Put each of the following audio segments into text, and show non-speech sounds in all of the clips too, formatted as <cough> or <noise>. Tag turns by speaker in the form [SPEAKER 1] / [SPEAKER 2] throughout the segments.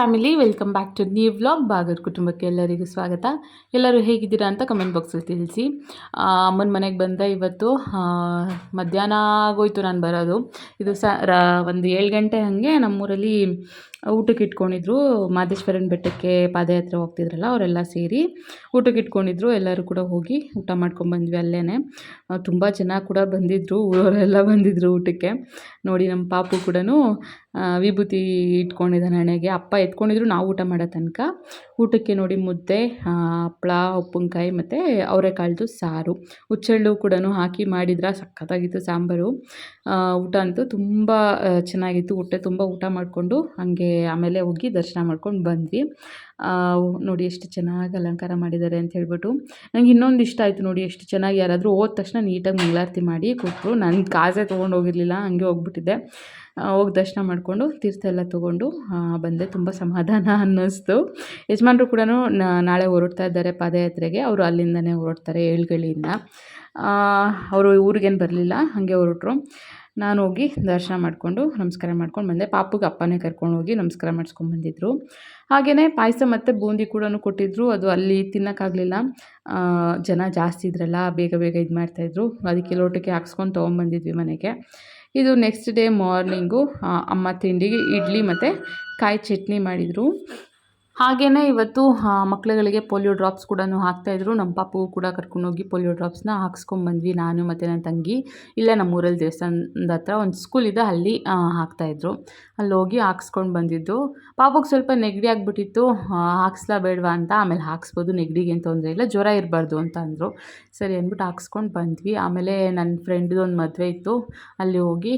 [SPEAKER 1] Family welcome back to new vlog ಬಾಗರ್ ಕುಟುಂಬಕ್ಕೆ ಎಲ್ಲರಿಗೂ ಸ್ವಾಗತ. ಎಲ್ಲರೂ ಹೇಗಿದ್ದೀರಾ ಅಂತ ಕಮೆಂಟ್ ಬಾಕ್ಸಲ್ಲಿ ತಿಳಿಸಿ. ಅಮ್ಮನ ಮನೆಗೆ ಬಂದೆ ಇವತ್ತು ಮಧ್ಯಾಹ್ನ ಆಗೋಯ್ತು ನಾನು ಬರೋದು. ಇದು ಸ ಒಂದು ಏಳು ಗಂಟೆ ಹಾಗೆ ನಮ್ಮೂರಲ್ಲಿ ಊಟಕ್ಕೆ ಇಟ್ಕೊಂಡಿದ್ರು. ಮಾದೇಶ್ವರನ ಬೆಟ್ಟಕ್ಕೆ ಪಾದಯಾತ್ರೆ ಹೋಗ್ತಿದ್ರಲ್ಲ, ಅವರೆಲ್ಲ ಸೇರಿ ಊಟಕ್ಕೆ ಇಟ್ಕೊಂಡಿದ್ರು. ಎಲ್ಲರೂ ಕೂಡ ಹೋಗಿ ಊಟ ಮಾಡ್ಕೊಂಡು ಬಂದ್ವಿ ಅಲ್ಲೇ ತುಂಬ ಜನ ಕೂಡ ಬಂದಿದ್ದರು ಊರವರೆಲ್ಲ ಬಂದಿದ್ದರು ಊಟಕ್ಕೆ. ನೋಡಿ ನಮ್ಮ ಪಾಪು ಕೂಡ ವಿಭೂತಿ ಇಟ್ಕೊಂಡಿದ್ದಾನೆ ಹಣೆಗೆ. ಅಪ್ಪ ಎತ್ಕೊಂಡಿದ್ರು, ನಾವು ಊಟ ಮಾಡೋ ತನಕ. ಊಟಕ್ಕೆ ನೋಡಿ ಮುದ್ದೆ ಹಪ್ಪಳ ಉಪ್ಪಿನಕಾಯಿ ಮತ್ತು ಅವರೆಕಾಳ್ದು ಸಾರು. ಹುಚ್ಚೆಳ್ಳು ಕೂಡ ಹಾಕಿ ಮಾಡಿದ್ರೆ ಸಖತ್ತಾಗಿತ್ತು ಸಾಂಬಾರು. ಊಟ ಅಂತೂ ತುಂಬ ಚೆನ್ನಾಗಿತ್ತು. ಊಟ ತುಂಬ ಊಟ ಮಾಡಿಕೊಂಡು ಹಾಗೆ ಆಮೇಲೆ ಹೋಗಿ ದರ್ಶನ ಮಾಡ್ಕೊಂಡು ಬಂದ್ವಿ. ನೋಡಿ ಎಷ್ಟು ಚೆನ್ನಾಗಿ ಅಲಂಕಾರ ಮಾಡಿದ್ದಾರೆ ಅಂತ ಹೇಳ್ಬಿಟ್ಟು. ನಂಗೆ ಇನ್ನೊಂದು ಇಷ್ಟ ಆಯಿತು ನೋಡಿ ಎಷ್ಟು ಚೆನ್ನಾಗಿ ಯಾರಾದರೂ ಹೋದ ತಕ್ಷಣ ನೀಟಾಗಿ ಮಂಗಳಾರತಿ ಮಾಡಿ ಕೊಟ್ಟರು ನಾನು ಕಾಸೇ ತೊಗೊಂಡು ಹೋಗಿರಲಿಲ್ಲ, ಹಂಗೆ ಹೋಗ್ಬಿಟ್ಟಿದ್ದೆ. ಹೋಗಿ ದರ್ಶನ ಮಾಡಿಕೊಂಡು ತೀರ್ಥ ಎಲ್ಲ ತೊಗೊಂಡು ಬಂದೆ. ತುಂಬ ಸಮಾಧಾನ <laughs> ಅನ್ನಿಸ್ತು. ಯಜಮಾನರು ಕೂಡ ನಾಳೆ ಹೊರಡ್ತಾ ಇದ್ದಾರೆ ಪಾದಯಾತ್ರೆಗೆ. ಅವರು ಅಲ್ಲಿಂದನೇ ಹೊರಡ್ತಾರೆ ಏಳ್ಗಳಿಂದ ಅವರು ಊರಿಗೇನು ಬರಲಿಲ್ಲ, ಹಾಗೆ ಹೊರಟ್ರು. ನಾನು ಹೋಗಿ ದರ್ಶನ ಮಾಡಿಕೊಂಡು ನಮಸ್ಕಾರ ಮಾಡ್ಕೊಂಡು ಬಂದೆ. ಪಾಪುಗೆ ಅಪ್ಪನೇ ಕರ್ಕೊಂಡು ಹೋಗಿ ನಮಸ್ಕಾರ ಮಾಡಿಸ್ಕೊಂಡು ಬಂದಿದ್ದರು ಹಾಗೆಯೇ ಪಾಯಸ ಮತ್ತು ಬೂಂದಿ ಕೂಡ ಕೊಟ್ಟಿದ್ದರು ಅದು ಅಲ್ಲಿ ತಿನ್ನೋಕ್ಕಾಗಲಿಲ್ಲ. ಜನ ಜಾಸ್ತಿ ಇದ್ರಲ್ಲ, ಬೇಗ ಬೇಗ ಇದು ಮಾಡ್ತಾಯಿದ್ರು. ಅದಕ್ಕೆ ಲೋಟಕ್ಕೆ ಹಾಕ್ಸ್ಕೊಂಡು ತೊಗೊಂಬಂದಿದ್ವಿ ಮನೆಗೆ. ಇದು ನೆಕ್ಸ್ಟ್ ಡೇ ಮಾರ್ನಿಂಗು ಅಮ್ಮ ತಿಂಡಿಗೆ ಇಡ್ಲಿ ಮತ್ತು ಕಾಯಿ ಚಟ್ನಿ ಮಾಡಿದರು. ಹಾಗೆಯೇ ಇವತ್ತು ಮಕ್ಕಳುಗಳಿಗೆ ಪೋಲಿಯೋ ಡ್ರಾಪ್ಸ್ ಕೂಡ ಹಾಕ್ತಾಯಿದ್ರು ನಮ್ಮ ಪಾಪು ಕೂಡ ಕರ್ಕೊಂಡೋಗಿ ಪೋಲಿಯೋ ಡ್ರಾಪ್ಸ್ನ ಹಾಕ್ಸ್ಕೊಂಡ್ಬಂದ್ವಿ ನಾನು ಮತ್ತು ನನ್ನ ತಂಗಿ. ಇಲ್ಲೇ ನಮ್ಮೂರಲ್ಲಿ ದೇವಸ್ಥಾನದ ಹತ್ರ ಒಂದು ಸ್ಕೂಲ್ ಇದೆ. ಅಲ್ಲಿ ಹಾಕ್ತಾಯಿದ್ರು ಅಲ್ಲಿ ಹೋಗಿ ಹಾಕ್ಸ್ಕೊಂಡು ಬಂದಿದ್ದು. ಪಾಪುಗೆ ಸ್ವಲ್ಪ ನೆಗಡಿ ಆಗಿಬಿಟ್ಟಿತ್ತು. ಹಾಕ್ಸ್ಲಾ ಬೇಡವಾ ಅಂತ. ಆಮೇಲೆ ಹಾಕ್ಸ್ಬೋದು. ನೆಗಡಿಗೆ ಏನು ತೊಂದರೆ ಇಲ್ಲ. ಜ್ವರ ಇರಬಾರ್ದು ಅಂತ ಅಂದರು. ಸರಿ ಅಂದ್ಬಿಟ್ಟು ಹಾಕ್ಸ್ಕೊಂಡು ಬಂದ್ವಿ. ಆಮೇಲೆ ನನ್ನ ಫ್ರೆಂಡ್ದು ಒಂದು ಮದುವೆ ಇತ್ತು. ಅಲ್ಲಿ ಹೋಗಿ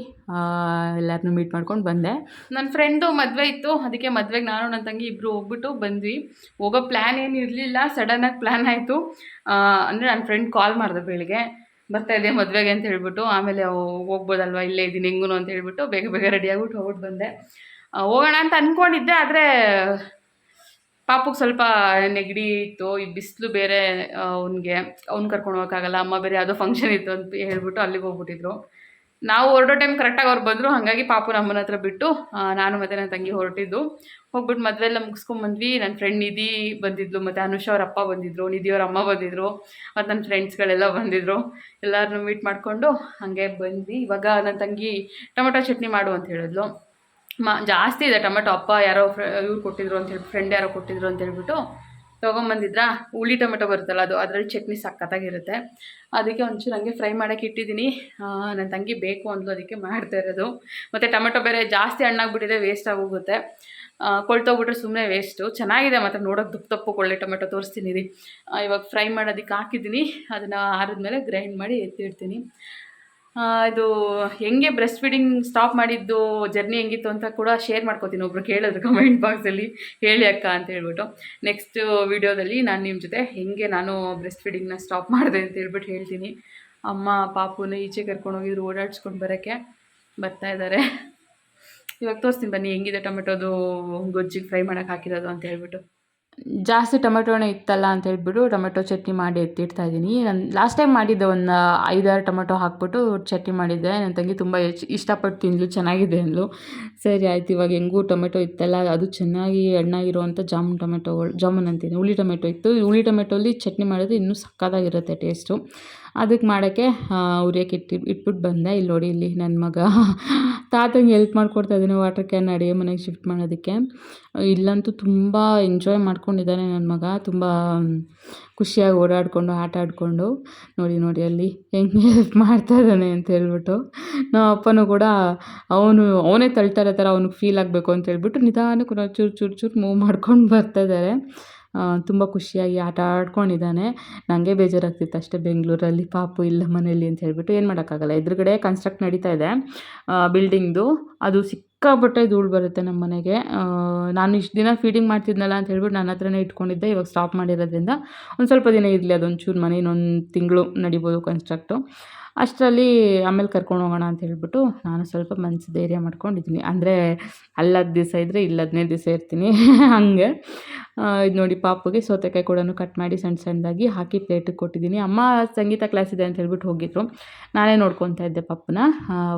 [SPEAKER 1] ಎಲ್ಲರನ್ನೂ ಮೀಟ್ ಮಾಡ್ಕೊಂಡು ಬಂದೆ. ನನ್ನ ಫ್ರೆಂಡು ಮದುವೆ ಇತ್ತು. ಅದಕ್ಕೆ ಮದುವೆಗೆ ನಾನು ನನ್ನ ತಂಗಿ ಇಬ್ಬರು ಹೋಗ್ಬಿಟ್ಟು ಬಂದ್ವಿ. ಹೋಗೋ ಪ್ಲ್ಯಾನ್ ಏನು ಇರಲಿಲ್ಲ. ಸಡನ್ನಾಗಿ ಪ್ಲ್ಯಾನ್ ಆಯಿತು. ಅಂದರೆ ನನ್ನ ಫ್ರೆಂಡ್ ಕಾಲ್ ಮಾಡಿದೆ ಬೆಳಿಗ್ಗೆ. ಬರ್ತಾ ಇದೆ ಮದುವೆಗೆ ಅಂತ ಹೇಳ್ಬಿಟ್ಟು, ಆಮೇಲೆ ಹೋಗ್ಬೋದಲ್ವ, ಇಲ್ಲೇ ಇದ್ದೀನಿ ಹೆಂಗೂ ಅಂತ ಹೇಳ್ಬಿಟ್ಟು ಬೇಗ ಬೇಗ ರೆಡಿ ಆಗ್ಬಿಟ್ಟು ಹೋಗ್ಬಿಟ್ಟು ಬಂದೆ. ಹೋಗೋಣ ಅಂತ ಅಂದ್ಕೊಂಡಿದ್ದೆ ಆದರೆ ಪಾಪಕ್ಕೆ ಸ್ವಲ್ಪ ನೆಗಡಿ ಇತ್ತು, ಈ ಬಿಸಿಲು ಬೇರೆ ಅವನಿಗೆ, ಅವ್ನು ಕರ್ಕೊಂಡು ಹೋಗೋಕ್ಕಾಗಲ್ಲ, ಅಮ್ಮ ಬೇರೆ ಯಾವುದೋ ಫಂಕ್ಷನ್ ಇತ್ತು ಅಂತ ಹೇಳ್ಬಿಟ್ಟು ಅಲ್ಲಿಗೆ ಹೋಗ್ಬಿಟ್ಟಿದ್ರು. ನಾವು ಹೊರಡೋ ಟೈಮ್ ಕರೆಕ್ಟಾಗಿ ಅವ್ರು ಬಂದರು, ಹಾಗಾಗಿ ಪಾಪು ನಮ್ಮನ ಹತ್ರ ಬಿಟ್ಟು ನಾನು ಮತ್ತು ನನ್ನ ತಂಗಿ ಹೊರಟಿದ್ದು. ಹೋಗ್ಬಿಟ್ಟು ಮದುವೆ ಎಲ್ಲ ಮುಗಿಸ್ಕೊಂಬಂದ್ವಿ ನನ್ನ ಫ್ರೆಂಡ್ ನಿಧಿ ಬಂದಿದ್ಲು, ಮತ್ತು ಅನುಷ ಅವ್ರ ಅಪ್ಪ ಬಂದಿದ್ದರು ನಿಧಿ ಅವ್ರ ಅಮ್ಮ ಬಂದಿದ್ದರು ಮತ್ತು ನನ್ನ ಫ್ರೆಂಡ್ಸ್ಗಳೆಲ್ಲ ಬಂದಿದ್ದರು ಎಲ್ಲರನ್ನು ಮೀಟ್ ಮಾಡಿಕೊಂಡು ಹಾಗೆ ಬಂದ್ವಿ. ಇವಾಗ ನನ್ನ ತಂಗಿ ಟೊಮೊಟೊ ಚಟ್ನಿ ಮಾಡು ಅಂತ ಹೇಳಿದ್ಲು. ಮಾ, ಜಾಸ್ತಿ ಇದೆ ಟೊಮೆಟೊ, ಅಪ್ಪ ಯಾರೋ ಫ್ರ, ಇವ್ರು ಕೊಟ್ಟಿದ್ರು ಅಂತ ಹೇಳಿ ಫ್ರೆಂಡ್ ಯಾರೋ ಕೊಟ್ಟಿದ್ರು ಅಂತ ಹೇಳ್ಬಿಟ್ಟು ತೊಗೊಂಬಂದಿದ್ರಾ? ಹುಳಿ ಟೊಮೆಟೊ ಬರುತ್ತಲ್ಲ ಅದು, ಅದರಲ್ಲಿ ಚಟ್ನಿ ಸಕ್ಕತ್ತಾಗಿರುತ್ತೆ ಅದಕ್ಕೆ ಒಂಚೂರು ಹಂಗೆ ಫ್ರೈ ಮಾಡೋಕ್ಕೆ ಇಟ್ಟಿದ್ದೀನಿ. ನನ್ನ ತಂಗಿ ಬೇಕು ಅಂದ್ಲು, ಅದಕ್ಕೆ ಮಾಡ್ತಾ ಇರೋದು. ಮತ್ತು ಟೊಮೆಟೊ ಬೇರೆ ಜಾಸ್ತಿ ಹಣ್ಣಾಗ್ಬಿಟ್ಟಿದೆ ವೇಸ್ಟ್ ಆಗೋಗುತ್ತೆ. ಕೊಳ್ತೋಗ್ಬಿಟ್ರೆ ಸುಮ್ಮನೆ ವೇಸ್ಟು ಚೆನ್ನಾಗಿದೆ ಮತ್ತು ನೋಡೋಕೆ ದಪ್ಪ ತಪ್ಪು ಕೊಳ್ಳೆ ಟೊಮೆಟೊ ತೋರಿಸ್ತೀನಿ ಇವಾಗ ಫ್ರೈ ಮಾಡೋದಕ್ಕೆ ಹಾಕಿದ್ದೀನಿ. ಅದನ್ನು ಆರಿದ್ಮೇಲೆ ಗ್ರೈಂಡ್ ಮಾಡಿ ಎತ್ತಿಡ್ತೀನಿ. ಇದು ಹೆಂಗೆ ಬ್ರೆಸ್ಟ್ ಫೀಡಿಂಗ್ ಸ್ಟಾಪ್ ಮಾಡಿದ್ದು ಜರ್ನಿ ಹೆಂಗಿತ್ತು ಅಂತ ಕೂಡ ಶೇರ್ ಮಾಡ್ಕೋತೀನಿ. ಒಬ್ರು ಕೇಳಿದ್ರು ಕಮೆಂಟ್ ಬಾಕ್ಸಲ್ಲಿ ಹೇಳಿ ಅಕ್ಕ ಅಂತ ಹೇಳ್ಬಿಟ್ಟು. ನೆಕ್ಸ್ಟ್ ವಿಡಿಯೋದಲ್ಲಿ ನಾನು ನಿಮ್ಮ ಜೊತೆ ಹೆಂಗೆ ನಾನು ಬ್ರೆಸ್ಟ್ ಫೀಡಿಂಗ್ನ ಸ್ಟಾಪ್ ಮಾಡಿದೆ ಅಂತ ಹೇಳ್ಬಿಟ್ಟು ಹೇಳ್ತೀನಿ. ಅಮ್ಮ, ಪಾಪುನ ಈಚೆ ಕರ್ಕೊಂಡು ಹೋಗಿದ್ರು ಓಡಾಡ್ಸ್ಕೊಂಡು ಬರೋಕ್ಕೆ ಬರ್ತಾ ಇದ್ದಾರೆ ಇವಾಗ ತೋರಿಸ್ತೀನಿ ಬನ್ನಿ, ಹೆಂಗಿದೆ ಟೊಮೆಟೊದು ಗೊಜ್ಜಿಗೆ ಫ್ರೈ ಮಾಡೋಕ್ಕೆ ಹಾಕಿರೋದು ಅಂತ ಹೇಳ್ಬಿಟ್ಟು. ಜಾಸ್ತಿ ಟೊಮೆಟೊನೇ ಇತ್ತಲ್ಲ ಅಂತ ಹೇಳ್ಬಿಟ್ಟು ಟೊಮೆಟೊ ಚಟ್ನಿ ಮಾಡಿ ಎತ್ತಿಡ್ತಾ ಇದ್ದೀನಿ. ನಾನು ಲಾಸ್ಟ್ ಟೈಮ್ ಮಾಡಿದ್ದೆ ಒಂದು ಐದಾರು ಟೊಮೆಟೊ ಹಾಕ್ಬಿಟ್ಟು ಚಟ್ನಿ ಮಾಡಿದ್ದೆ. ನನ್ನ ತಂಗಿ ತುಂಬ ಇಷ್ಟಪಟ್ಟು ತಿಂದ್ಲು, ಚೆನ್ನಾಗಿದೆ ಅಂದ್ಲು. ಸರಿ ಆಯ್ತು, ಇವಾಗ ಹೆಂಗೂ ಟೊಮೆಟೊ ಇತ್ತಲ್ಲ, ಅದು ಚೆನ್ನಾಗಿ ಹಣ್ಣಾಗಿರುವಂಥ ಜಾಮೂನ್ ಟೊಮೆಟೊಗಳು ಜಾಮೂನ್ ಅಂತೀನಿ, ಹುಳಿ ಟೊಮೆಟೊ ಇತ್ತು. ಹುಳಿ ಟೊಮೆಟೊಲಿ ಚಟ್ನಿ ಮಾಡಿದ್ರೆ ಇನ್ನೂ ಸಕ್ಕತ್ತಾಗಿರುತ್ತೆ ಟೇಸ್ಟು ಅದಕ್ಕೆ ಮಾಡೋಕ್ಕೆ ಉರಿಯಕ್ಕೆ ಇಟ್ಟು, ಇಟ್ಬಿಟ್ಟು ಬಂದೆ. ಇಲ್ಲಿ ನೋಡಿ, ಇಲ್ಲಿ ನನ್ನ ಮಗ ತಾತಂಗೆ ಹೆಲ್ಪ್ ಮಾಡ್ಕೊಡ್ತಾ ಇದ್ದೀನಿ ವಾಟರ್ ಕ್ಯಾನ್ ಅಡುಗೆ ಮನೆಗೆ ಶಿಫ್ಟ್ ಮಾಡೋದಕ್ಕೆ. ಇಲ್ಲಂತೂ ತುಂಬ ಎಂಜಾಯ್ ಮಾಡ್ಕೊಂಡಿದ್ದಾನೆ ನನ್ನ ಮಗ. ತುಂಬ ಖುಷಿಯಾಗಿ ಓಡಾಡಿಕೊಂಡು, ಆಟ ಆಡಿಕೊಂಡು. ನೋಡಿ ನೋಡಿ, ಅಲ್ಲಿ ಹೆಂಗೆ ಹೆಲ್ಪ್ ಮಾಡ್ತಾ ಇದ್ದಾನೆ ಅಂತ ಹೇಳ್ಬಿಟ್ಟು. ನಮ್ಮ ಅಪ್ಪನೂ ಕೂಡ ಅವನು, ಅವನೇ ತಳ್ತಾ ಇರೋ ಥರ ಅವ್ನಿಗೆ ಫೀಲ್ ಆಗಬೇಕು ಅಂತ ಹೇಳ್ಬಿಟ್ಟು ನಿಧಾನಕ್ಕೆ ಚೂರು ಚೂರು ಚೂರು ಮೂವ್ ಮಾಡ್ಕೊಂಡು ಬರ್ತಾ ಇದ್ದಾರೆ. ತುಂಬ ಖುಷಿಯಾಗಿ ಆಟ ಆಡ್ಕೊಂಡಿದ್ದಾನೆ. ನನಗೆ ಬೇಜಾರಾಗ್ತಿತ್ತು ಅಷ್ಟೇ ಬೆಂಗಳೂರಲ್ಲಿ ಪಾಪು ಇಲ್ಲ ಮನೇಲಿ ಅಂತ ಹೇಳಿಬಿಟ್ಟು. ಏನು ಮಾಡೋಕ್ಕಾಗಲ್ಲ. ಎದುರುಗಡೆ ಕನ್ಸ್ಟ್ರಕ್ಟ್ ನಡೀತಾ ಇದೆ. ಬಿಲ್ಡಿಂಗ್ದು ಅದು ಸಿಕ್ಕಾಪಟ್ಟೆ ಧೂಳು ಬರುತ್ತೆ ನಮ್ಮ ಮನೆಗೆ. ನಾನು ಇಷ್ಟು ದಿನ ಫೀಡಿಂಗ್ ಮಾಡ್ತಿದ್ನಲ್ಲ ಅಂತ ಹೇಳ್ಬಿಟ್ಟು ನನ್ನ ಹತ್ರನೇ ಇಟ್ಕೊಂಡಿದ್ದೆ. ಇವಾಗ ಸ್ಟಾಪ್ ಮಾಡಿರೋದ್ರಿಂದ ಒಂದು ಸ್ವಲ್ಪ ದಿನ ಇರಲಿ. ಅದೊಂಚೂರು ಮನೆ ಇನ್ನೊಂದು ತಿಂಗಳು ನಡಿಬೋದು ಕನ್ಸ್ಟ್ರಕ್ಟು ಅಷ್ಟರಲ್ಲಿ ಆಮೇಲೆ ಕರ್ಕೊಂಡು ಹೋಗೋಣ ಅಂತ ಹೇಳ್ಬಿಟ್ಟು ನಾನು ಸ್ವಲ್ಪ ಮನಸ್ಸು ಧೈರ್ಯ ಮಾಡ್ಕೊಂಡಿದ್ದೀನಿ. ಅಂದರೆ ಅಲ್ಲದ ದಿವಸ ಇದ್ದರೆ ಇಲ್ಲ ಹದಿನೈದು ದಿವಸ ಇರ್ತೀನಿ. <laughs> ಹಾಗೆ. ಇದು ನೋಡಿ ಪಾಪುಗೆ ಸೌತೆಕಾಯಿ ಕೂಡ ಕಟ್ ಮಾಡಿ ಸಣ್ಣ ಸಣ್ಣದಾಗಿ ಹಾಕಿ ಪ್ಲೇಟಿಗೆ ಕೊಟ್ಟಿದ್ದೀನಿ. ಅಮ್ಮ ಸಂಗೀತ ಕ್ಲಾಸ್ ಇದೆ ಅಂತ ಹೇಳ್ಬಿಟ್ಟು ಹೋಗಿದ್ರು. ನಾನೇ ನೋಡ್ಕೊತಾ ಇದ್ದೆ ಪಾಪನ.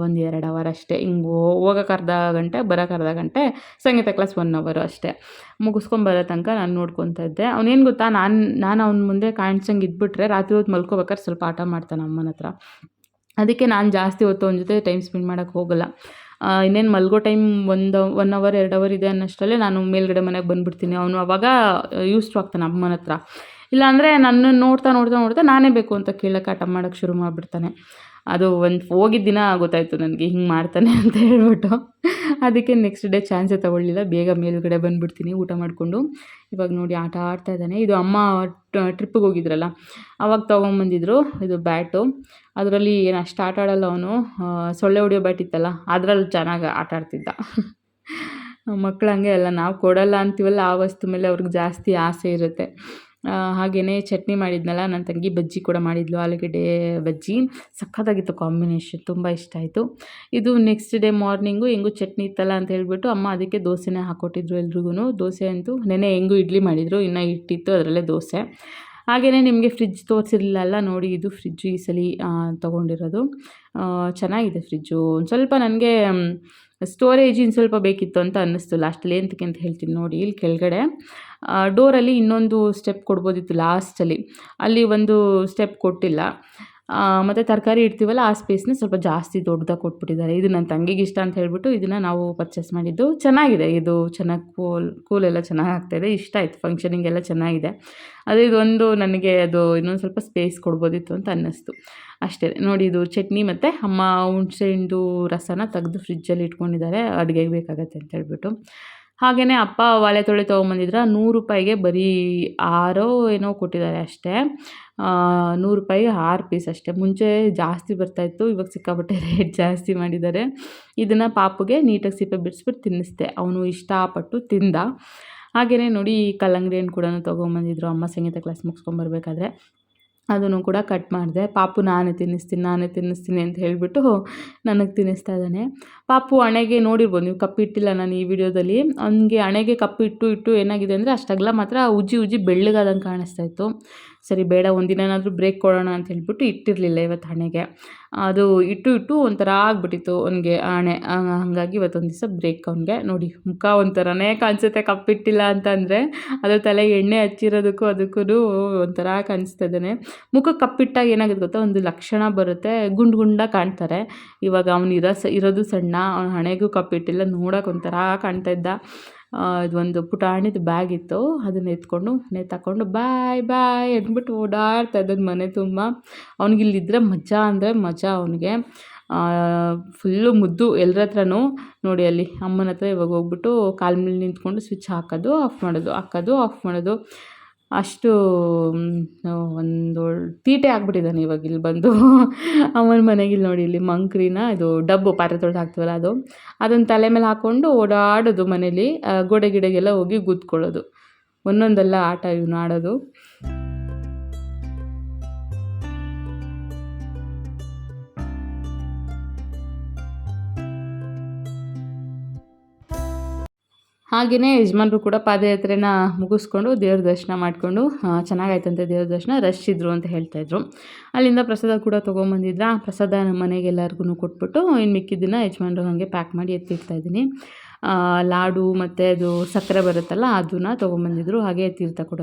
[SPEAKER 1] ಒಂದು ಎರಡು ಅವರ್ ಅಷ್ಟೇ. ಹಿಂಗೆ ಹೋಗೋಕೆ ಅರ್ಧ ಗಂಟೆ, ಬರೋಕೆ ಅರ್ಧ ಗಂಟೆ ಸಂಗೀತ ಕ್ಲಾಸ್ ಒನ್ ಅವರು ಅಷ್ಟೇ. ಮುಗಿಸ್ಕೊಂಬರೋ ತನಕ ನಾನು ನೋಡ್ಕೊತಾ ಇದ್ದೆ. ಅವನೇನು ಗೊತ್ತಾ, ನಾನು ನಾನು ಅವ್ನ ಮುಂದೆ ಕಾಣಿಸಂಗೆ ಇದ್ಬಿಟ್ರೆ ರಾತ್ರಿ ಹೊತ್ತು ಮಲ್ಕೋಬೇಕಾದ್ರೆ ಸ್ವಲ್ಪ ಆಟ ಮಾಡ್ತಾನೆ ಅಮ್ಮನ ಹತ್ರ. ಅದಕ್ಕೆ ನಾನು ಜಾಸ್ತಿ ಹೊತ್ತು ಅವನ ಜೊತೆ ಟೈಮ್ ಸ್ಪೆಂಡ್ ಮಾಡೋಕ್ಕೆ ಹೋಗಲ್ಲ. ಇನ್ನೇನು ಮಲ್ಗೋ ಟೈಮ್ ಒಂದು ಒನ್ ಅವರ್, ಎರಡು ಅವರ್ ಇದೆ ಅನ್ನೋಷ್ಟರಲ್ಲೇ ನಾನು ಮೇಲ್ಗಡೆ ಮನೆಗೆ ಬಂದುಬಿಡ್ತೀನಿ. ಅವನು ಅವಾಗ ಯೂಸ್ ಆಗ್ತಾನೆ ಅಮ್ಮನ ಹತ್ರ. ಇಲ್ಲಾಂದರೆ ನನ್ನನ್ನು ನೋಡ್ತಾ ನೋಡ್ತಾ ನೋಡ್ತಾ ನಾನೇ ಬೇಕು ಅಂತ ಕೇಳೋಕೆ ಆಟ ಮಾಡೋಕ್ಕೆ ಶುರು ಮಾಡಿಬಿಡ್ತಾನೆ. ಅದು ಒಂದು ಹೋಗಿದ್ದ ದಿನ ಗೊತ್ತಾಯಿತು ನನಗೆ ಹಿಂಗೆ ಮಾಡ್ತಾನೆ <laughs> ಅಂತ ಹೇಳ್ಬಿಟ್ಟು. ಅದಕ್ಕೆ ನೆಕ್ಸ್ಟ್ ಡೇ ಚಾನ್ಸೇ ತೊಗೊಳ್ಳಿಲ್ಲ. ಬೇಗ ಮೇಲುಗಡೆ ಬಂದುಬಿಡ್ತೀನಿ, ಊಟ ಮಾಡಿಕೊಂಡು. ಇವಾಗ ನೋಡಿ ಆಟ ಆಡ್ತಾ ಇದ್ದಾನೆ. ಇದು ಅಮ್ಮ ಟ್ರಿಪ್ಪಿಗೆ ಹೋಗಿದ್ರಲ್ಲ, ಅವಾಗ ತೊಗೊಂಬಂದಿದ್ರು ಇದು ಬ್ಯಾಟು ಅದರಲ್ಲಿ ಏನು ಅಷ್ಟು ಆಟ ಆಡೋಲ್ಲ ಅವನು. ಸೊಳ್ಳೆ ಹೊಡಿಯೋ ಬ್ಯಾಟ್ ಇತ್ತಲ್ಲ, ಅದರಲ್ಲಿ ಚೆನ್ನಾಗಿ ಆಟ ಆಡ್ತಿದ್ದ. <laughs> ಮಕ್ಕಳು ಹಂಗೆ ಅಲ್ಲ, ನಾವು ಕೊಡಲ್ಲ ಅಂತೀವಲ್ಲ, ಆ ವಸ್ತು ಮೇಲೆ ಅವ್ರಿಗೆ ಜಾಸ್ತಿ ಆಸೆ ಇರುತ್ತೆ. ಹಾಗೆಯೇ ಚಟ್ನಿ ಮಾಡಿದ್ನಲ್ಲ ನನ್ನ ತಂಗಿ ಬಜ್ಜಿ ಕೂಡ ಮಾಡಿದ್ಲು, ಆಲೂಗಡ್ಡೆ ಬಜ್ಜಿ. ಸಖತ್ತಾಗಿತ್ತು ಕಾಂಬಿನೇಷನ್, ತುಂಬ ಇಷ್ಟ ಆಯಿತು. ಇದು ನೆಕ್ಸ್ಟ್ ಡೇ ಮಾರ್ನಿಂಗು ಹೆಂಗೂ ಚಟ್ನಿ ಇತ್ತಲ್ಲ ಅಂತ ಹೇಳ್ಬಿಟ್ಟು ಅಮ್ಮ ಅದಕ್ಕೆ ದೋಸೆನೇ ಹಾಕ್ಕೊಟ್ಟಿದ್ರು ಎಲ್ರಿಗೂ ದೋಸೆ ಅಂತೂ ನೆನೆ ಹೆಂಗೂ ಇಡ್ಲಿ ಮಾಡಿದರು, ಇನ್ನು ಇಟ್ಟಿತ್ತು ಅದರಲ್ಲೇ ದೋಸೆ. ಹಾಗೆಯೇ ನಿಮಗೆ ಫ್ರಿಜ್ ತೋರಿಸಿರಲಿಲ್ಲ ನೋಡಿ ಇದು ಫ್ರಿಜ್ಜು ಈ ಸಲ ತೊಗೊಂಡಿರೋದು. ಚೆನ್ನಾಗಿದೆ ಫ್ರಿಜ್ಜು ಒಂದು ಸ್ವಲ್ಪ ನನಗೆ ಸ್ಟೋರೇಜ್ ಸ್ವಲ್ಪ ಬೇಕಿತ್ತು ಅಂತ ಅನ್ನಿಸ್ತು ಲಾಸ್ಟಲ್ಲಿ ಎಂತಕ್ಕೆ ಅಂತ ಹೇಳ್ತೀನಿ ನೋಡಿ, ಇಲ್ಲಿ ಕೆಳಗಡೆ. ಡೋರಲ್ಲಿ ಇನ್ನೊಂದು ಸ್ಟೆಪ್ ಕೊಡ್ಬೋದಿತ್ತು ಲಾಸ್ಟಲ್ಲಿ ಅಲ್ಲಿ. ಒಂದು ಸ್ಟೆಪ್ ಕೊಟ್ಟಿಲ್ಲ. ಮತ್ತು ತರಕಾರಿ ಇಡ್ತೀವಲ್ಲ, ಆ ಸ್ಪೇಸ್ನ ಸ್ವಲ್ಪ ಜಾಸ್ತಿ ದೊಡ್ಡದಾಗಿ ಕೊಟ್ಬಿಟ್ಟಿದ್ದಾರೆ. ಇದು ನನ್ನ ತಂಗಿಗೆ ಇಷ್ಟ ಅಂತ ಹೇಳ್ಬಿಟ್ಟು ಇದನ್ನು ನಾವು ಪರ್ಚೇಸ್ ಮಾಡಿದ್ದು ಚೆನ್ನಾಗಿದೆ. ಇದು ಚೆನ್ನಾಗಿ ಕೂಲ್, ಕೂಲೆಲ್ಲ ಚೆನ್ನಾಗಿ ಆಗ್ತಾಯಿದೆ ಇಷ್ಟ ಆಯಿತು. ಫಂಕ್ಷನಿಂಗ್ ಎಲ್ಲ ಚೆನ್ನಾಗಿದೆ. ಅದು ಇದೊಂದು ನನಗೆ ಅದು ಇನ್ನೊಂದು ಸ್ವಲ್ಪ ಸ್ಪೇಸ್ ಕೊಡ್ಬೋದಿತ್ತು ಅಂತ ಅನ್ನಿಸ್ತು. ಅಷ್ಟೇ. ನೋಡಿ, ಇದು ಚಟ್ನಿ ಮತ್ತು ಅಮ್ಮ ಹುಣಸೆಹಣ್ಣು ರಸನ ತೆಗೆದು ಫ್ರಿಜ್ಜಲ್ಲಿ ಇಟ್ಕೊಂಡಿದ್ದಾರೆ. ಅಡುಗೆಗೆ ಬೇಕಾಗತ್ತೆ ಅಂತ ಹೇಳ್ಬಿಟ್ಟು. ಹಾಗೆಯೇ ಅಪ್ಪ ಬಾಳೆ ತೊಳೆ ತೊಗೊಂಬಂದಿದ್ರೆ ನೂರು ರೂಪಾಯಿಗೆ ಬರೀ ಆರೋ ಏನೋ ಕೊಟ್ಟಿದ್ದಾರೆ ಅಷ್ಟೇ. ನೂರು ರೂಪಾಯಿಗೆ ಆರು ಪೀಸ್ ಅಷ್ಟೇ. ಮುಂಚೆ ಜಾಸ್ತಿ ಬರ್ತಾಯಿತ್ತು ಇವಾಗ ಸಿಕ್ಕಾಪಟ್ಟೆ ರೇಟ್ ಜಾಸ್ತಿ ಮಾಡಿದ್ದಾರೆ. ಇದನ್ನು ಪಾಪುಗೆ ನೀಟಾಗಿ ಸಿಪ್ಪೆ ಬಿಡಿಸ್ಬಿಟ್ಟು ತಿನ್ನಿಸ್ದೆ. ಅವನು ಇಷ್ಟಪಟ್ಟು ತಿಂದ. ಹಾಗೆಯೇ ನೋಡಿ ಈ ಕಲ್ಲಂಗಡಿ ಹಣ್ಣು ಕೂಡ ತೊಗೊಂಬಂದಿದ್ರು. ಅಮ್ಮ ಸಂಗೀತ ಕ್ಲಾಸ್ ಮುಗಿಸ್ಕೊಂಬರ್ಬೇಕಾದ್ರೆ ಅದನ್ನು ಕೂಡ ಕಟ್ ಮಾಡಿದೆ. ಪಾಪು ನಾನೇ ತಿನ್ನಿಸ್ತೀನಿ ನಾನೇ ತಿನ್ನಿಸ್ತೀನಿ ಅಂತ ಹೇಳಿಬಿಟ್ಟು ನನಗೆ ತಿನ್ನಿಸ್ತಾ ಇದ್ದಾನೆ. ಪಾಪು ಹಣೆಗೆ ನೋಡಿರ್ಬೋದು, ನೀವು ಕಪ್ಪಿಟ್ಟಿಲ್ಲ ನಾನು ಈ ವಿಡಿಯೋದಲ್ಲಿ. ಅವನಿಗೆ ಹಣೆಗೆ ಕಪ್ಪು ಇಟ್ಟು ಇಟ್ಟು ಏನಾಗಿದೆ ಅಂದರೆ ಅಷ್ಟಾಗಲ ಮಾತ್ರ ಉಜ್ಜಿ ಉಜ್ಜಿ ಬೆಳ್ಳಗಾದಂಗೆ ಕಾಣಿಸ್ತಾ ಇತ್ತು. ಸರಿ, ಬೇಡ ಒಂದಿನ ಏನಾದರೂ ಬ್ರೇಕ್ ಕೊಡೋಣ ಅಂತ ಹೇಳ್ಬಿಟ್ಟು ಇಟ್ಟಿರಲಿಲ್ಲ ಇವತ್ತು ಹಣೆಗೆ. ಅದು ಇಟ್ಟು ಇಟ್ಟು ಒಂಥರ ಆಗಿಬಿಟ್ಟಿತ್ತು ಅವನಿಗೆ ಹಣೆ. ಹಾಗಾಗಿ ಇವತ್ತೊಂದು ದಿವಸ ಬ್ರೇಕ್ ಅವನಿಗೆ. ನೋಡಿ, ಮುಖ ಒಂಥರನೇ ಕಾಣಿಸುತ್ತೆ ಕಪ್ಪಿಟ್ಟಿಲ್ಲ ಅಂತಂದರೆ ಅದು ತಲೆ ಎಣ್ಣೆ ಹಚ್ಚಿರೋದಕ್ಕೂ ಅದಕ್ಕೂ ಒಂಥರ ಕಾಣಿಸ್ತಾ ಇದ್ದಾನೆ ಮುಖ ಕಪ್ಪಿಟ್ಟಾಗ ಏನಾಗುತ್ತೆ ಗೊತ್ತಾ? ಒಂದು ಲಕ್ಷಣ ಬರುತ್ತೆ. ಗುಂಡು ಗುಂಡ ಕಾಣ್ತಾರೆ. ಇವಾಗ ಅವನು ಇರೋ ಸ, ಇರೋದು ಸಣ್ಣ, ಅವನ ಹಣೆಗೂ ಕಪ್ಪಿಟ್ಟಿಲ್ಲ ನೋಡೋಕೆ ಒಂಥರ ಕಾಣ್ತಾ ಇದ್ದ. ಇದೊಂದು ಪುಟಾಣಿದ ಬ್ಯಾಗ್ ಇತ್ತು. ಅದನ್ನ ಎತ್ಕೊಂಡು ನೇತಾಕೊಂಡು ಬಾಯ್ ಬಾಯ್ ಅಂದ್ಬಿಟ್ಟು ಓಡಾಡ್ತಾ ಇದ್ದದ್ದು ಮನೆ ತುಂಬ. ಅವ್ನಿಗೆ ಇಲ್ಲಿದ್ದರೆ ಮಜಾ ಅಂದರೆ ಮಜಾ ಅವನಿಗೆ. ಫುಲ್ಲು ಮುದ್ದು ಎಲ್ಲರ ಹತ್ರನೂ ನೋಡಿ ಅಲ್ಲಿ ಅಮ್ಮನ ಹತ್ರ ಇವಾಗ ಹೋಗ್ಬಿಟ್ಟು ಕಾಲ ಮೇಲೆ ನಿಂತ್ಕೊಂಡು ಸ್ವಿಚ್ ಹಾಕೋದು ಆಫ್ ಮಾಡೋದು, ಹಾಕೋದು ಆಫ್ ಮಾಡೋದು. ಅಷ್ಟು ಒಂದು ತೀಟೆ ಆಗ್ಬಿಟ್ಟಿದ್ದಾನೆ ಇವಾಗ ಇಲ್ಲಿ ಬಂದು. ಅವನ ಮನೆಗೆ ಇಲ್ಲಿ ನೋಡಿ ಇಲ್ಲಿ ಮಂಕ್ರಿನ, ಇದು ಡಬ್ಬು ಪಾತ್ರೆ ತೊಳೆದು ಹಾಕ್ತೀವಲ್ಲ ಅದು. ಅದನ್ನು ತಲೆ ಮೇಲೆ ಹಾಕ್ಕೊಂಡು ಓಡಾಡೋದು ಮನೇಲಿ ಗೋಡೆ ಗಿಡೆಗೆಲ್ಲ ಹೋಗಿ ಗುದ್ಕೊಳ್ಳೋದು. ಒಂದೊಂದೆಲ್ಲ ಆಟ ಇವನು ಆಡೋದು. ಹಾಗೆಯೇ ಯಜಮಾನ್ರು ಕೂಡ ಪಾದಯಾತ್ರೆನ ಮುಗಿಸ್ಕೊಂಡು ದೇವ್ರ ದರ್ಶನ ಮಾಡಿಕೊಂಡು ಚೆನ್ನಾಗಾಯ್ತಂತೆ ದೇವ್ರ ದರ್ಶನ ರಶ್ ಇದ್ರು ಅಂತ ಹೇಳ್ತಾಯಿದ್ರು ಅಲ್ಲಿಂದ ಪ್ರಸಾದ ಕೂಡ ತೊಗೊಂಬಂದಿದ್ರ. ಪ್ರಸಾದ ನಮ್ಮ ಮನೆಗೆ ಎಲ್ಲರಿಗೂ ಕೊಟ್ಬಿಟ್ಟು ಇನ್ನು ಮಿಕ್ಕಿದ್ದಿನ ಯಜಮಾನ್ರು ಹಾಗೆ ಪ್ಯಾಕ್ ಮಾಡಿ ಎತ್ತಿಡ್ತಾಯಿದ್ದೀನಿ ಲಾಡು ಮತ್ತು ಅದು ಸಕ್ಕರೆ ಬರುತ್ತಲ್ಲ, ಅದನ್ನು ತೊಗೊಂಬಂದಿದ್ರು, ಹಾಗೆ ತೀರ್ಥ ಕೂಡ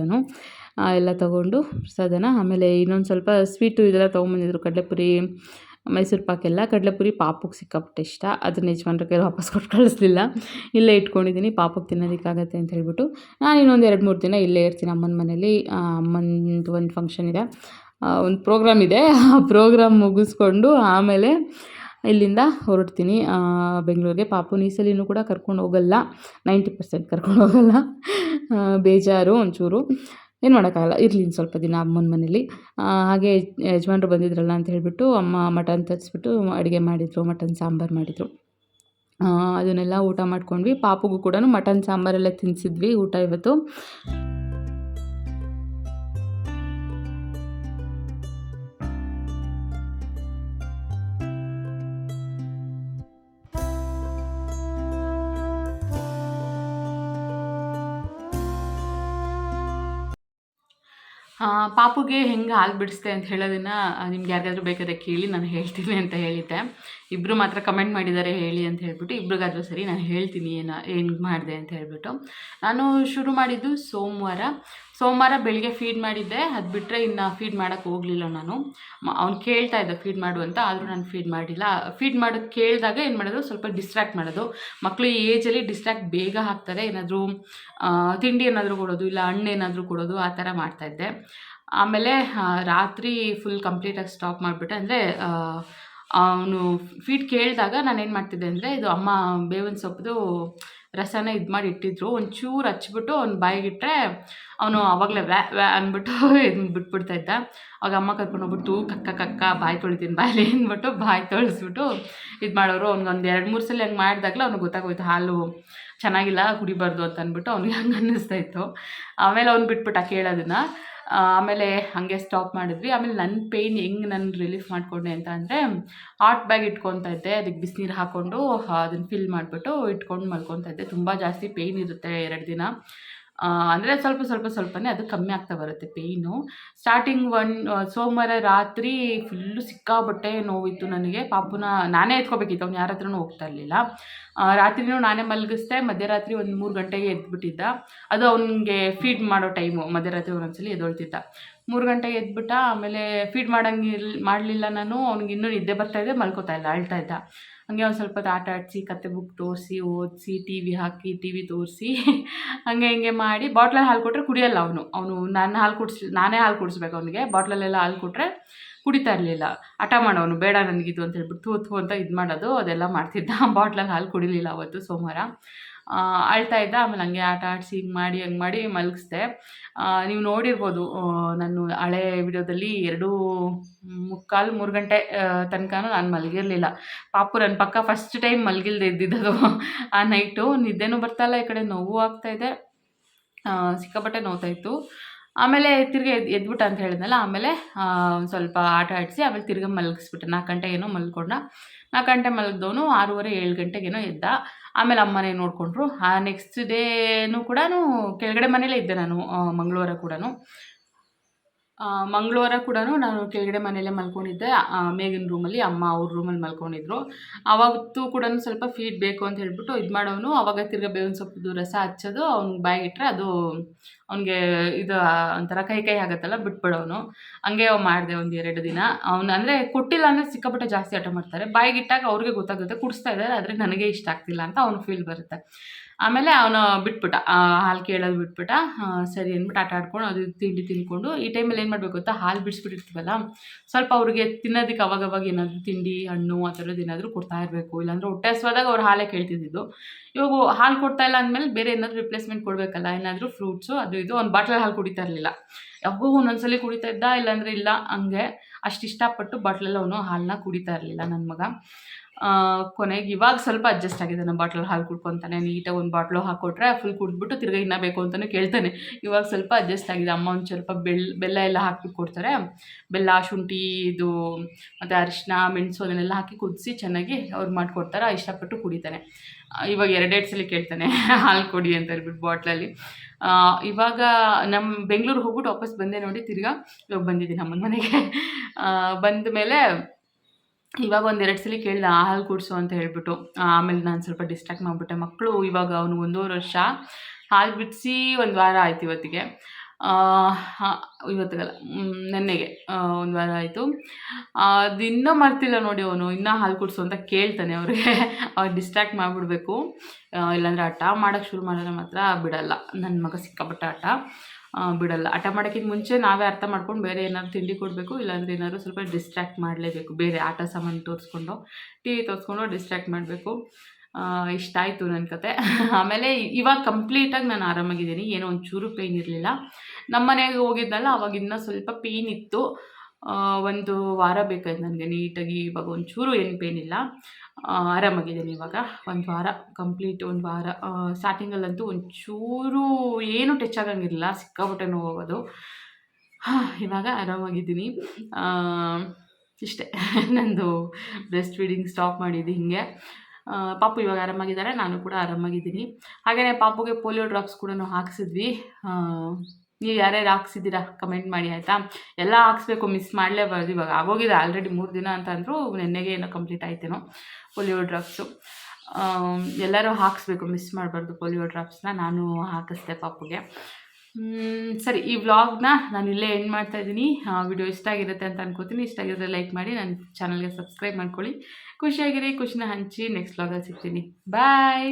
[SPEAKER 1] ಎಲ್ಲ ತೊಗೊಂಡು ಪ್ರಸಾದನ, ಆಮೇಲೆ ಇನ್ನೊಂದು ಸ್ವಲ್ಪ ಸ್ವೀಟು ಇದೆಲ್ಲ ತೊಗೊಂಬಂದಿದ್ರು, ಕಡಲೆಪುರಿ ಮೈಸೂರು ಪಾಕೆಲ್ಲ ಕಡಲೆಪುರಿ ಪಾಪಕ್ಕೆ ಸಿಕ್ಕಾಪಟ್ಟೆ ಇಷ್ಟ. ಅದನ್ನ ಯಜಮಾನ್ರ ಕೈಲಿ ವಾಪಸ್ ಕೊಟ್ಟು ಕಳಿಸ್ಲಿಲ್ಲ. ಇಲ್ಲೇ ಇಟ್ಕೊಂಡಿದ್ದೀನಿ ಪಾಪಕ್ಕೆ ತಿನ್ನೋದಕ್ಕಾಗತ್ತೆ ಅಂತ ಹೇಳ್ಬಿಟ್ಟು ನಾನು ಇನ್ನೊಂದು ಎರಡು ಮೂರು ದಿನ ಇಲ್ಲೇ ಇರ್ತೀನಿ ಅಮ್ಮನ ಮನೇಲಿ. ಅಮ್ಮನದು ಒಂದು ಫಂಕ್ಷನ್ ಇದೆ. ಒಂದು ಪ್ರೋಗ್ರಾಮ್ ಇದೆ. ಆ ಪ್ರೋಗ್ರಾಮ್ ಮುಗಿಸ್ಕೊಂಡು ಆಮೇಲೆ ಇಲ್ಲಿಂದ ಹೊರಡ್ತೀನಿ. ಬೆಂಗಳೂರಿಗೆ. ಪಾಪು ನೀಸಲಿನೂ ಸಲಿನೂ ಕೂಡ ಕರ್ಕೊಂಡು ಹೋಗಲ್ಲ. ನೈಂಟಿ ಪರ್ಸೆಂಟ್ ಕರ್ಕೊಂಡು ಹೋಗಲ್ಲ. ಬೇಜಾರು ಒಂಚೂರು. ಏನು ಮಾಡೋಕ್ಕಾಗಲ್ಲ, ಇರಲಿ ಸ್ವಲ್ಪ ದಿನ ಅಮ್ಮನ ಮನೇಲಿ ಹಾಗೆ ಯಜಮಾನ್ರು ಬಂದಿದ್ರಲ್ಲ ಅಂತ ಹೇಳಿಬಿಟ್ಟು ಅಮ್ಮ ಮಟನ್ ತರಿಸ್ಬಿಟ್ಟು ಅಡುಗೆ ಮಾಡಿದರು, ಮಟನ್ ಸಾಂಬಾರು ಮಾಡಿದರು. ಅದನ್ನೆಲ್ಲ ಊಟ ಮಾಡ್ಕೊಂಡ್ವಿ. ಪಾಪುಗೂ ಕೂಡ ಮಟನ್ ಸಾಂಬಾರೆಲ್ಲ ತಿನ್ನಿಸಿದ್ವಿ ಊಟ ಇವತ್ತು. ಪಾಪುಗೆ ಹೆಂಗೆ ಹಾಲು ಬಿಡಿಸ್ದೆ ಅಂತ ಹೇಳೋದನ್ನು ನಿಮ್ಗೆ ಯಾರಿಗಾದ್ರೂ ಬೇಕಾದ್ರೆ ಕೇಳಿ ನಾನು ಹೇಳ್ತೀನಿ ಅಂತ ಹೇಳಿದ್ದೆ. ಇಬ್ಬರು ಮಾತ್ರ ಕಮೆಂಟ್ ಮಾಡಿದ್ದಾರೆ ಹೇಳಿ ಅಂತ ಹೇಳ್ಬಿಟ್ಟು, ಇಬ್ರಿಗಾದರೂ ಸರಿ ನಾನು ಹೇಳ್ತೀನಿ ಏನು ಏನು ಮಾಡಿದೆ ಅಂತ ಹೇಳ್ಬಿಟ್ಟು. ನಾನು ಶುರು ಮಾಡಿದ್ದು ಸೋಮವಾರ. ಸೋಮವಾರ ಬೆಳಿಗ್ಗೆ ಫೀಡ್ ಮಾಡಿದ್ದೆ. ಅದು ಬಿಟ್ಟರೆ ಇನ್ನು ಫೀಡ್ ಮಾಡೋಕ್ಕೆ ಹೋಗಲಿಲ್ಲ ನಾನು. ಅವ್ನು ಕೇಳ್ತಾ ಇದ್ದ ಫೀಡ್ ಮಾಡು ಅಂತ, ಆದರೂ ನಾನು ಫೀಡ್ ಮಾಡಿಲ್ಲ. ಫೀಡ್ ಮಾಡೋಕ್ಕೆ ಕೇಳಿದಾಗ ಏನು ಮಾಡೋದು? ಸ್ವಲ್ಪ ಡಿಸ್ಟ್ರ್ಯಾಕ್ಟ್ ಮಾಡೋದು. ಮಕ್ಕಳು ಈ ಏಜಲ್ಲಿ ಡಿಸ್ಟ್ರ್ಯಾಕ್ಟ್ ಬೇಗ ಹಾಕ್ತಾರೆ ಏನಾದರೂ ತಿಂಡಿ ಏನಾದರೂ ಕೊಡೋದು, ಇಲ್ಲ ಹಣ್ಣು ಏನಾದರೂ ಕೊಡೋದು, ಆ ಥರ ಮಾಡ್ತಾಯಿದ್ದೆ ಆಮೇಲೆ ರಾತ್ರಿ ಫುಲ್ ಕಂಪ್ಲೀಟಾಗಿ ಸ್ಟಾಪ್ ಮಾಡಿಬಿಟ್ಟೆ. ಅಂದರೆ ಅವನು ಫೀಟ್ ಕೇಳಿದಾಗ ನಾನೇನು ಮಾಡ್ತಿದ್ದೆ ಅಂದರೆ, ಇದು ಅಮ್ಮ ಬೇವಿನ ಸೊಪ್ಪು ರಸನ ಇದು ಮಾಡಿ ಇಟ್ಟಿದ್ರು. ಒಂಚೂರು ಹಚ್ಚಿಬಿಟ್ಟು ಅವ್ನು ಬಾಯಿಗಿಟ್ರೆ ಅವನು ಆವಾಗಲೇ ವ್ಯಾ ವ್ಯಾ ಅಂದ್ಬಿಟ್ಟು <laughs> ಇದನ್ನ ಬಿಟ್ಬಿಡ್ತಾ ಇದ್ದ. ಆಗ ಅಮ್ಮ ಕರ್ಕೊಂಡು ಹೋಗ್ಬಿಟ್ಟು ಕಕ್ಕ ಕಕ್ಕ, ಬಾಯಿ ತೊಳಿತೀನಿ ಬಾಯಲ್ಲಿ ಅಂದ್ಬಿಟ್ಟು ಬಾಯಿ ತೊಳಿಸ್ಬಿಟ್ಟು ಇದು ಮಾಡೋರು. ಅವ್ನಿಗೆ ಒಂದು ಎರಡು, ಮೂರು ಸಲ ಹಂಗೆ ಮಾಡಿದಾಗಲೇ ಅವ್ನಿಗೆ ಗೊತ್ತಾಗೋಯ್ತು, ಹಾಲು ಚೆನ್ನಾಗಿಲ್ಲ, ಕುಡಿಬಾರ್ದು ಅಂತ ಅಂದ್ಬಿಟ್ಟು ಅವ್ನಿಗೆ ಹಂಗೆ ಅನ್ನಿಸ್ತಾ ಇತ್ತು. ಆಮೇಲೆ ಅವ್ನು ಬಿಟ್ಬಿಟ್ಟ ಕೇಳೋದನ್ನ. ಆಮೇಲೆ ಹಾಗೆ ಸ್ಟಾಪ್ ಮಾಡಿದ್ವಿ. ಆಮೇಲೆ ನನ್ನ ಪೇಯ್ನ್ ಹೆಂಗೆ ನಾನು ರಿಲೀಫ್ ಮಾಡಿಕೊಂಡೆ ಅಂತ ಅಂದರೆ ಹಾಟ್ ಬ್ಯಾಗ್ ಇಟ್ಕೊತಾ ಇದ್ದೆ. ಅದಕ್ಕೆ ಬಿಸಿನೀರು ಹಾಕ್ಕೊಂಡು ಅದನ್ನು ಫಿಲ್ ಮಾಡಿಬಿಟ್ಟು ಇಟ್ಕೊಂಡು ಮಲ್ಕೊತಾ ಇದ್ದೆ. ತುಂಬ ಜಾಸ್ತಿ ಪೇಯ್ನ್ ಇರುತ್ತೆ ಎರಡು ದಿನ. ಅಂದರೆ ಸ್ವಲ್ಪ ಸ್ವಲ್ಪ ಸ್ವಲ್ಪನೇ ಅದು ಕಮ್ಮಿ ಆಗ್ತಾ ಬರುತ್ತೆ ಪೇಯ್ನು ಸ್ಟಾರ್ಟಿಂಗ್ ಒನ್ ಸೋಮವಾರ ರಾತ್ರಿ ಫುಲ್ಲು ಸಿಕ್ಕಾಬಟ್ಟೆ ನೋವಿತ್ತು ನನಗೆ. ಪಾಪುನ ನಾನೇ ಎತ್ಕೋಬೇಕಿತ್ತು, ಅವ್ನು ಯಾರ ಹತ್ರನೂ ಹೋಗ್ತಾ ಇರಲಿಲ್ಲ. ರಾತ್ರಿನೂ ನಾನೇ ಮಲಗಿಸ್ದೆ, ಮಧ್ಯರಾತ್ರಿ ಒಂದು ಮೂರು ಗಂಟೆಗೆ ಎದ್ಬಿಟ್ಟಿದ್ದ. ಅದು ಅವನಿಗೆ ಫೀಡ್ ಮಾಡೋ ಟೈಮು ಮಧ್ಯರಾತ್ರಿ ಒಂದೊಂದ್ಸಲಿ ಎದ್ದೊಳ್ತಿದ್ದ. ಮೂರು ಗಂಟೆಗೆ ಎದ್ಬಿಟ್ಟ ಆಮೇಲೆ ಫೀಡ್ ಮಾಡಂಗಿಲ್ಲ ಮಾಡಲಿಲ್ಲ ನಾನು, ಅವ್ನಿಗೆ ಇನ್ನೂ ನಿದ್ದೆ ಬರ್ತಾಯಿದೆ ಮಲ್ಕೋತಾ ಇಲ್ಲ, ಅಳ್ತಾ ಇದ್ದ. ಹಂಗೆ ಒಂದು ಸ್ವಲ್ಪ ಆಟ ಆಡಿಸಿ ಕತೆ ಬುಕ್ ತೋರಿಸಿ, ಓದಿಸಿ ಟಿ ವಿ ಹಾಕಿ ಟಿ ವಿ ತೋರಿಸಿ, <laughs> ಹಂಗೆ ಹಿಂಗೆ ಮಾಡಿ, ಬಾಟ್ಲಲ್ಲಿ ಹಾಲು ಕೊಟ್ಟರೆ ಕುಡಿಯಲ್ಲ ಅವನು. ಅವನು ನಾನು ಹಾಲು ಕುಡಿಸ್, ನಾನೇ ಹಾಲು ಕುಡಿಸ್ಬೇಕು ಅವನಿಗೆ. ಬಾಟ್ಲಲ್ಲೆಲ್ಲ ಹಾಲು ಕೊಟ್ಟರೆ ಕುಡಿತಾ ಇರಲಿಲ್ಲ. ಹಠ ಮಾಡೋನು ಬೇಡ ನನಗಿದು ಅಂತ ಹೇಳ್ಬಿಟ್ಟು ಥೂ ಅಂತ ಇದು ಮಾಡೋದು ಅದೆಲ್ಲ ಮಾಡ್ತಿದ್ದ. <laughs> ಬಾಟ್ಲಲ್ಲಿ ಹಾಲು ಕುಡಿಲಿಲ್ಲ ಅವತ್ತು ಸೋಮವಾರ. ಅಳ್ತಾ ಇದ್ದ, ಆಮೇಲೆ ಹಂಗೆ ಆಟ ಆಡಿಸಿ ಹಿಂಗೆ ಮಾಡಿ, ಹಂಗೆ ಮಾಡಿ ಮಲಗಿಸ್ದೆ. ನೀವು ನೋಡಿರ್ಬೋದು ನಾನು ಹಳೆ ವಿಡಿಯೋದಲ್ಲಿ ಎರಡು ಮುಕ್ಕಾಲು ಮೂರು ಗಂಟೆ ತನಕನೂ ನಾನು ಮಲಗಿರಲಿಲ್ಲ. ಪಾಪು ನನ್ನ ಪಕ್ಕ ಫಸ್ಟ್ ಟೈಮ್ ಮಲಗಿಲ್ದೆ ಇದ್ದಿದ್ದದು. ಆ ನೈಟು ನಿದ್ದೆನೂ ಬರ್ತಾಯಿಲ್ಲ, ಈ ಕಡೆ ನೋವು ಆಗ್ತಾಯಿದೆ ಸಿಕ್ಕಾಪಟ್ಟೆ ನೋವ್ತಾ ಇತ್ತು. ಆಮೇಲೆ ತಿರ್ಗಿ ಎದ್, ಎದ್ಬಿಟ್ಟ ಅಂತ ಹೇಳಿದ್ನಲ್ಲ, ಆಮೇಲೆ ಸ್ವಲ್ಪ ಆಟ ಆಡಿಸಿ, ಆಮೇಲೆ ತಿರ್ಗಿ ಮಲಗಿಸ್ಬಿಟ್ಟೆ. ನಾಲ್ಕು ಗಂಟೆ ಏನೋ ಮಲ್ಕೊಂಡ. ನಾಲ್ಕು ಗಂಟೆ ಮಲಗಿದವನು ಆರೂವರೆ, ಏಳು ಗಂಟೆಗೇನೋ ಎದ್ದ. ಆಮೇಲೆ ಅಮ್ಮನೇ ನೋಡಿಕೊಂಡ್ರು. ಆ ನೆಕ್ಸ್ಟ್ ಡೇನೂ ಕೂಡ ಕೆಳಗಡೆ ಮನೇಲೇ ಇದ್ದೆ ನಾನು ಮಂಗಳವಾರ ಕೂಡ ಮಂಗಳವಾರ ಕೂಡ ನಾನು ಕೆಳಗಡೆ ಮನೆಯಲ್ಲೇ ಮಲ್ಕೊಂಡಿದ್ದೆ. ಮೇಗಿನ ರೂಮಲ್ಲಿ ಅಮ್ಮ ಅವ್ರ ರೂಮಲ್ಲಿ ಮಲ್ಕೊಂಡಿದ್ರು. ಆವತ್ತು ಕೂಡ ಸ್ವಲ್ಪ ಫೀಡ್ ಬೇಕು ಅಂತ ಹೇಳ್ಬಿಟ್ಟು ಇದು ಮಾಡೋನು. ಅವಾಗ ತಿರ್ಗ ಬೇವಿನ ಸೊಪ್ಪು ರಸ ಹಚ್ಚೋದು, ಅವ್ನಿಗೆ ಬಾಯಿಟ್ಟರೆ ಅದು ಅವ್ನಿಗೆ ಇದು ಒಂಥರ ಕೈ ಕೈ ಆಗುತ್ತಲ್ಲ, ಬಿಟ್ಬಿಡೋನು. ಹಂಗೆ ಮಾಡಿದೆ ಒಂದು ಎರಡು ದಿನ. ಅವ್ನು ಅಂದರೆ ಕೊಟ್ಟಿಲ್ಲ ಅಂದರೆ ಸಿಕ್ಕಾಪಟ್ಟೆ ಜಾಸ್ತಿ ಆಟ ಮಾಡ್ತಾರೆ. ಬಾಯಿಗಿಟ್ಟಾಗ ಅವ್ರಿಗೆ ಗೊತ್ತಾಗುತ್ತೆ, ಕುಡಿಸ್ತಾ ಇದ್ದಾರೆ ಆದರೆ ನನಗೆ ಇಷ್ಟ ಆಗ್ತಿಲ್ಲ ಅಂತ ಅವ್ನು ಫೀಲ್ ಬರುತ್ತೆ. ಆಮೇಲೆ ಅವನು ಬಿಟ್ಬಿಟ್ಟ ಹಾಲು ಕೇಳೋದು ಬಿಟ್ಬಿಟ್ಟ ಸರಿ ಅಂದ್ಬಿಟ್ಟು ಆಟ ಆಡ್ಕೊಂಡು ಅದು ತಿಂಡಿ ತಿನ್ಕೊಂಡು ಈ ಟೈಮಲ್ಲಿ ಏನು ಮಾಡಬೇಕು ಗೊತ್ತಾ? ಹಾಲು ಬಿಡಿಸ್ಬಿಟ್ಟಿರ್ತೀವಲ್ಲ? ಸ್ವಲ್ಪ ಅವ್ರಿಗೆ ತಿನ್ನೋದಕ್ಕೆ ಅವಾಗವಾಗ ಅವಾಗ ಏನಾದರೂ ತಿಂಡಿ, ಹಣ್ಣು ಆ ಥರದ್ದು ಏನಾದರೂ ಕೊಡ್ತಾ ಇರಬೇಕು. ಇಲ್ಲಾಂದ್ರೆ ಹೊಟ್ಟೆ ಹಸುವಾದಾಗ ಅವ್ರು ಹಾಲೇ ಕೇಳ್ತಿದ್ದಿದ್ದು. ಇವಾಗ ಹಾಲು ಕೊಡ್ತಾ ಇಲ್ಲ ಅಂದಮೇಲೆ ಬೇರೆ ಏನಾದರೂ ರಿಪ್ಲೇಸ್ಮೆಂಟ್ ಕೊಡಬೇಕಲ್ಲ? ಏನಾದರೂ ಫ್ರೂಟ್ಸು ಅದು ಇದು, ಒಂದು ಬಾಟ್ಲಲ್ಲಿ ಹಾಲು ಕುಡಿತಾ ಇರಲಿಲ್ಲ. ಯಾವಾಗೂ ಒಂದೊಂದ್ಸಲಿ ಕುಡಿತಾ ಇದ್ದ, ಇಲ್ಲಾಂದ್ರೆ ಇಲ್ಲ, ಹಂಗೆ ಅಷ್ಟು ಇಷ್ಟಪಟ್ಟು ಬಾಟ್ಲಲ್ಲಿ ಅವನು ಹಾಲನ್ನ ಕುಡಿತಾ ಇರಲಿಲ್ಲ ನನ್ನ ಮಗ. ಕೊನೆಗೆ ಇವಾಗ ಸ್ವಲ್ಪ ಅಡ್ಜಸ್ಟ್ ಆಗಿದೆ ನಮ್ಮ ಬಾಟ್ಲಲ್ಲಿ ಹಾಲು ಕುಡ್ಕೊತಾನೆ. ನೀಟಾಗಿ ಒಂದು ಬಾಟ್ಲು ಹಾಕ್ಕೊಟ್ರೆ ಫುಲ್ ಕುಡಿದ್ಬಿಟ್ಟು ತಿರ್ಗಾ ಇನ್ನ ಬೇಕು ಅಂತಲೂ ಕೇಳ್ತಾನೆ. ಇವಾಗ ಸ್ವಲ್ಪ ಅಡ್ಜಸ್ಟ್ ಆಗಿದೆ. ಅಮ್ಮ ಒಂದು ಸ್ವಲ್ಪ ಬೆಲ್ ಬೆಲ್ಲ ಎಲ್ಲ ಹಾಕಿ ಕೊಡ್ತಾರೆ. ಬೆಲ್ಲ, ಶುಂಠಿ, ಇದು ಮತ್ತು ಅರಿಶಿನ, ಮೆಣಸು ಅದನ್ನೆಲ್ಲ ಹಾಕಿ ಕುದಿಸಿ ಚೆನ್ನಾಗಿ ಅವ್ರು ಮಾಡಿಕೊಡ್ತಾರೆ. ಇಷ್ಟಪಟ್ಟು ಕುಡಿತಾನೆ. ಇವಾಗ ಎರಡೆರಡು ಸಲ ಕೇಳ್ತಾನೆ, ಹಾಲು ಕೊಡಿ ಅಂತ ಹೇಳ್ಬಿಟ್ಟು ಬಾಟ್ಲಲ್ಲಿ. ಇವಾಗ ನಮ್ಮ ಬೆಂಗಳೂರಿಗೆ ಹೋಗ್ಬಿಟ್ಟು ವಾಪಸ್ ಬಂದೆ ನೋಡಿ ತಿರ್ಗಾ. ಇವಾಗ ಬಂದಿದ್ದೀನಿ ಅಮ್ಮನ ಮನೆಗೆ. ಬಂದ ಮೇಲೆ ಇವಾಗ ಒಂದು ಎರಡು ಸಲ ಕೇಳಿದೆ ಹಾಲು ಕುಡಿಸು ಅಂತ ಹೇಳ್ಬಿಟ್ಟು. ಆಮೇಲೆ ನಾನು ಸ್ವಲ್ಪ ಡಿಸ್ಟ್ರಾಕ್ಟ್ ಮಾಡಿಬಿಟ್ಟೆ. ಮಕ್ಕಳು ಇವಾಗ ಅವನು ಒಂದೂವರೆ ವರ್ಷ. ಹಾಲು ಬಿಡಿಸಿ ಒಂದು ವಾರ ಆಯ್ತು ಇವತ್ತಿಗೆ. ಆ, ಇವತ್ತಿಗಲ್ಲ ನೆನ್ನೆಗೆ ಒಂದು ವಾರ ಆಯಿತು. ಅದು ಇನ್ನೂ ಮಾಡ್ತಿಲ್ಲ ನೋಡಿ ಅವನು. ಇನ್ನೂ ಹಾಲು ಕುಡಿಸು ಅಂತ ಕೇಳ್ತಾನೆ ಅವ್ರಿಗೆ. ಅವ್ರು ಡಿಸ್ಟ್ರಾಕ್ಟ್ ಮಾಡಿಬಿಡ್ಬೇಕು. ಇಲ್ಲಾಂದರೆ ಆಟ ಮಾಡೋಕ್ಕೆ ಶುರು ಮಾಡಿದ್ರೆ ಮಾತ್ರ ಬಿಡಲ್ಲ. ನನ್ನ ಮಗ ಸಿಕ್ಕಾಪಟ್ಟೆ ಹಠ. ಆ, ಬಿಡಲ್ಲ. ಹಠ ಮಾಡೋಕ್ಕಿಂತ ಮುಂಚೆ ನಾವೇ ಅರ್ಥ ಮಾಡ್ಕೊಂಡು ಬೇರೆ ಏನಾದ್ರು ತಿಂಡಿ ಕೊಡಬೇಕು, ಇಲ್ಲಾಂದ್ರೆ ಏನಾದ್ರು ಸ್ವಲ್ಪ ಡಿಸ್ಟ್ರಾಕ್ಟ್ ಮಾಡಲೇಬೇಕು. ಬೇರೆ ಆಟ ಸಾಮಾನು ತೋರಿಸ್ಕೊಂಡು ಟಿ ವಿ ತೋರಿಸ್ಕೊಂಡು ಡಿಸ್ಟ್ರಾಕ್ಟ್ ಮಾಡಬೇಕು. ಇಷ್ಟ ಆಯಿತು ನನ್ನ ಕತೆ. <laughs> ಆಮೇಲೆ ಇವಾಗ ಕಂಪ್ಲೀಟಾಗಿ ನಾನು ಆರಾಮಾಗಿದ್ದೀನಿ. ಏನೋ ಒಂಚೂರು ಪೇಯ್ನ್ ಇರಲಿಲ್ಲ. ನಮ್ಮ ಮನೆಗೆ ಹೋಗಿದ್ನಲ್ಲ ಅವಾಗ ಇನ್ನೂ ಸ್ವಲ್ಪ ಪೇಯ್ನ್ ಇತ್ತು. ಒಂದು ವಾರ ಬೇಕಾಯ್ತು ನನಗೆ. ನೀಟಾಗಿ ಇವಾಗ ಒಂಚೂರು ಏನು ಪೇನಿಲ್ಲ ಆರಾಮಾಗಿದ್ದೀನಿ ಇವಾಗ. ಒಂದು ವಾರ ಕಂಪ್ಲೀಟ್ ಒಂದು ವಾರ. ಸ್ಟಾರ್ಟಿಂಗಲ್ಲಂತೂ ಒಂಚೂರು ಏನು ಟಚ್ ಆಗಂಗಿರಲಿಲ್ಲ. ಸಿಕ್ಕಾಪಟ್ಟೆ ನೋವು ಹೋಗೋದು ಇವಾಗ ಆರಾಮಾಗಿದ್ದೀನಿ. ಇಷ್ಟೇ. <laughs> ನಂದು ಬ್ರೆಸ್ಟ್ ಫೀಡಿಂಗ್ ಸ್ಟಾಪ್ ಮಾಡಿದ್ದು ಹಿಂಗೆ. ಪಾಪು ಇವಾಗ ಆರಾಮಾಗಿದ್ದಾರೆ. ನಾನು ಕೂಡ ಆರಾಮಾಗಿದ್ದೀನಿ. ಹಾಗೆಯೇ ಪಾಪುಗೆ ಪೋಲಿಯೋ ಡ್ರಾಪ್ಸ್ ಕೂಡ ಹಾಕ್ಸಿದ್ವಿ. ಆ, ನೀವು ಯಾರ್ಯಾರು ಹಾಕ್ಸಿದ್ದೀರಾ? ಕಮೆಂಟ್ ಮಾಡಿ ಆಯಿತಾ? ಎಲ್ಲ ಹಾಕ್ಸ್ಬೇಕು ಮಿಸ್ ಮಾಡಲೇಬಾರ್ದು ಇವಾಗ. ಆಗೋಗಿದೆ ಆಲ್ರೆಡಿ ಮೂರು ದಿನ ಅಂತ ನೆನ್ನೆಗೆ ಏನೋ ಕಂಪ್ಲೀಟ್ ಆಯ್ತೇನೋ ಪೋಲಿಯೋ ಡ್ರಾಪ್ಸು ಎಲ್ಲರೂ ಹಾಕಿಸ್ಬೇಕು ಮಿಸ್ ಮಾಡಬಾರ್ದು ಪೋಲಿಯೋ ಡ್ರಾಪ್ಸ್ನ ನಾನು ಹಾಕಿಸ್ದೆ ಪಾಪುಗೆ. ಸರಿ, ಈ ವ್ಲಾಗ್ನ ನಾನು ಇಲ್ಲೇ ಎಂಡ್ ಮಾಡ್ತಾ ಇದ್ದೀನಿ. ವಿಡಿಯೋ ಇಷ್ಟ ಆಗಿರುತ್ತೆ ಅಂತ ಅನ್ಕೋತೀನಿ. ಇಷ್ಟ ಆಗಿದ್ರೆ ಲೈಕ್ ಮಾಡಿ ನನ್ನ ಚಾನಲ್ಗೆ ಸಬ್ಸ್ಕ್ರೈಬ್ ಮಾಡ್ಕೊಳ್ಳಿ. ಖುಷಿಯಾಗಿರಿ, ಖುಷಿನ ಹಂಚಿ ನೆಕ್ಸ್ಟ್ ವ್ಲಾಗಲ್ಲಿ ಸಿಗ್ತೀನಿ. ಬಾಯ್